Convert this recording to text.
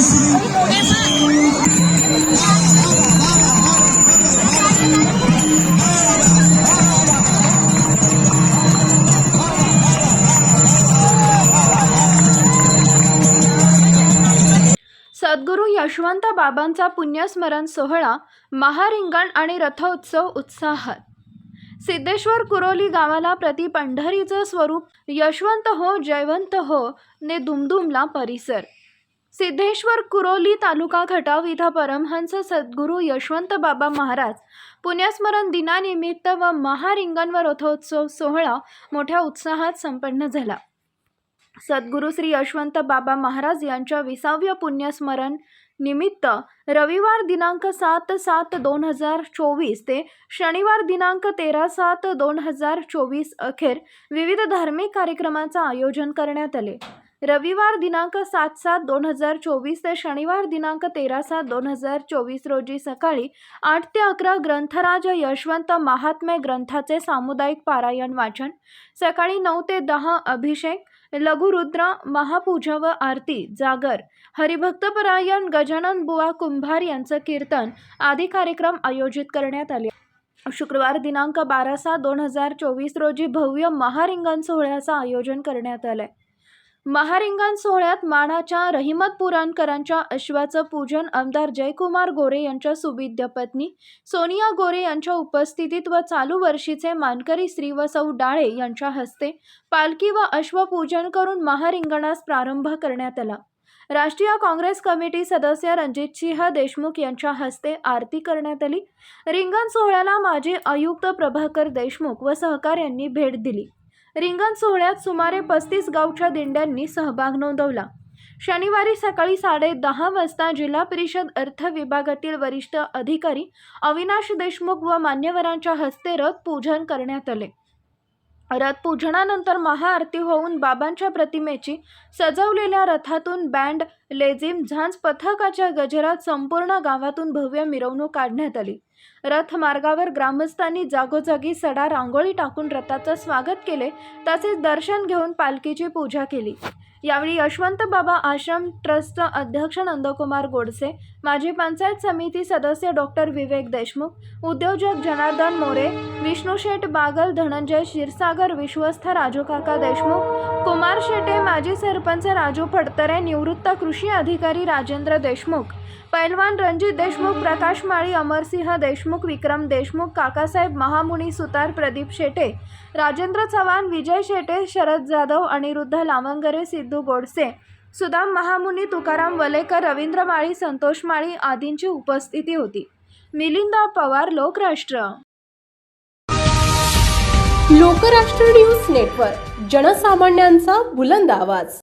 सद्गुरू यशवंत बाबांचा पुण्यस्मरण सोहळा महारिंगण आणि रथोत्सव उत्साहात. सिद्धेश्वर कुरोली गावाला प्रति पंढरीचं स्वरूप यशवंत हो जयवंत हो ने दुमदुमला परिसर. सिद्धेश्वर कुरोली तालुका खटाव इथं परमहंस सद्गुरू यशवंत बाबा महाराज पुण्यस्मरण दिनानिमित्त व महारिंगण व रथोत्सव सोहळा मोठ्या उत्साहात संपन्न झाला. सद्गुरू श्री यशवंत बाबा महाराज यांच्या विसाव्य पुण्यस्मरण निमित्त रविवार दिनांक सात सात दोन हजार चोवीस ते शनिवार दिनांक तेरा सात दोन हजार चोवीस अखेर विविध धार्मिक कार्यक्रमाचं आयोजन करण्यात आले. रविवार दिनांक सात सात दोन हजार चोवीस ते शनिवार दिनांक तेरा सात दोन हजार चोवीस रोजी सकाळी आठ ते अकरा ग्रंथराज यशवंत महात्म्य ग्रंथाचे सामुदायिक पारायण वाचन सकाळी नऊ ते दहा अभिषेक लघुरुद्र महापूजा व आरती जागर हरिभक्तपरायण गजानन बुवा कुंभार यांचं कीर्तन आदी कार्यक्रम आयोजित करण्यात आले. शुक्रवार दिनांक बारा सात दोन हजार चोवीस रोजी भव्य महारिंगण सोहळ्याचं आयोजन करण्यात आलं आहे महारिंगण सोहळ्यात मानाच्या रहिमत पुराणकरांच्या अश्वाचं पूजन आमदार जयकुमार गोरे यांच्या सुविद्य पत्नी सोनिया गोरे यांच्या उपस्थितीत व चालू वर्षीचे मानकरी श्री व सौ डाळे यांच्या हस्ते पालखी व अश्वपूजन करून महारिंगणास प्रारंभ करण्यात आला. राष्ट्रीय काँग्रेस कमिटी सदस्य रणजितसिंह देशमुख यांच्या हस्ते आरती करण्यात आली. रिंगण सोहळ्याला माजी आयुक्त प्रभाकर देशमुख व सहकाऱ्यांनी भेट दिली. रिंगण सोहळ्यात सुमारे पस्तीस गावच्या दिंड्यांनी सहभाग नोंदवला. शनिवारी सकाळी साडे दहा वाजता जिल्हा परिषद अर्थ विभागातील वरिष्ठ अधिकारी अविनाश देशमुख व मान्यवरांच्या हस्ते रथ पूजन करण्यात आले. रथ पूजनानंतर महाआरती होऊन बाबांच्या प्रतिमेची सजवलेल्या रथातून बँड लेझिम झांज पथकाच्या गजरात संपूर्ण गावातून भव्य मिरवणूक काढण्यात आली. रथ मार्गावर ग्रामस्थांनी जागोजागी सडा रांगोळी टाकून रथाचं स्वागत केले तसेच दर्शन घेऊन पालखीची पूजा केली. यावेळी यशवंत बाबा आश्रम ट्रस्टचे अध्यक्ष नंदकुमार गोडसे माजी पंचायत समिती सदस्य डॉक्टर विवेक देशमुख उद्योजक जनार्दन मोरे विष्णू शेट बागल धनंजय क्षीरसागर विश्वस्त राजू काका देशमुख कुमार शेटे माजी सरपंच राजू फडतरे निवृत्त कृषी अधिकारी राजेंद्र देशमुख पैलवान रणजित देशमुख प्रकाश माळी अमरसिंह देशमुख विक्रम देशमुख काकासाहेब महामुनी सुतार प्रदीप शेटे राजेंद्र चव्हाण विजय शेटे शरद जाधव अनिरुद्ध लावंगरे सिद्धू गोडसे सुदाम महामुनी तुकाराम वलेकर रवींद्र माळी संतोष माळी आदींची उपस्थिती होती. मिलिंद पवार लोकराष्ट्र. लोकराष्ट्र न्यूज नेटवर्क जनसामान्यांचा बुलंद आवाज.